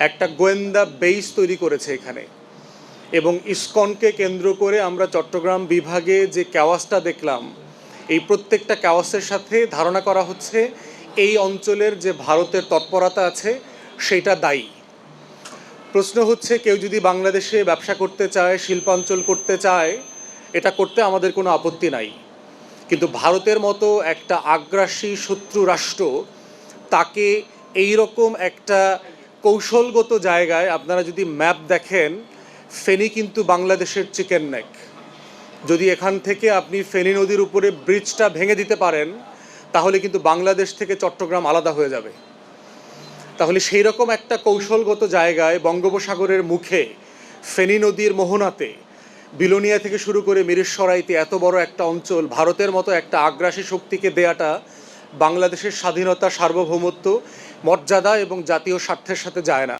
একটা গোয়েন্দা বেইস তৈরি করেছে এখানে। এবং ইস্কনকে কেন্দ্র করে আমরা চট্টগ্রাম বিভাগে যে ক্যাওয়াসটা দেখলাম, এই প্রত্যেকটা ক্যাওয়াসের সাথে ধারণা করা হচ্ছে এই অঞ্চলের যে ভারতের তৎপরতা আছে, সেটা দায়ী। প্রশ্ন হচ্ছে, কেউ যদি বাংলাদেশে ব্যবসা করতে চায়, শিল্পাঞ্চল করতে চায়, এটা করতে আমাদের কোনো আপত্তি নাই। কিন্তু ভারতের মতো একটা আগ্রাসী শত্রু রাষ্ট্র, তাকে এই রকম একটা কৌশলগত জায়গায় আপনারা যদি ম্যাপ দেখেন, ফেনী কিন্তু বাংলাদেশের চিকেন নেক। যদি এখান থেকে আপনি ফেনী নদীর উপরে ব্রিজটা ভেঙে দিতে পারেন, তাহলে কিন্তু বাংলাদেশ থেকে চট্টগ্রাম আলাদা হয়ে যাবে। তাহলে সেই রকম একটা কৌশলগত জায়গায় বঙ্গোপসাগরের মুখে, ফেনী নদীর মোহনাতে, বিলোনিয়া থেকে শুরু করে মিরেশ্বরাইতে এত বড় একটা অঞ্চল, ভারতের মতো একটা আগ্রাসী শক্তিকে দেয়াটা বাংলাদেশের স্বাধীনতা, সার্বভৌমত্ব মর্যাদা এবং জাতীয় স্বার্থের সাথে যায় না।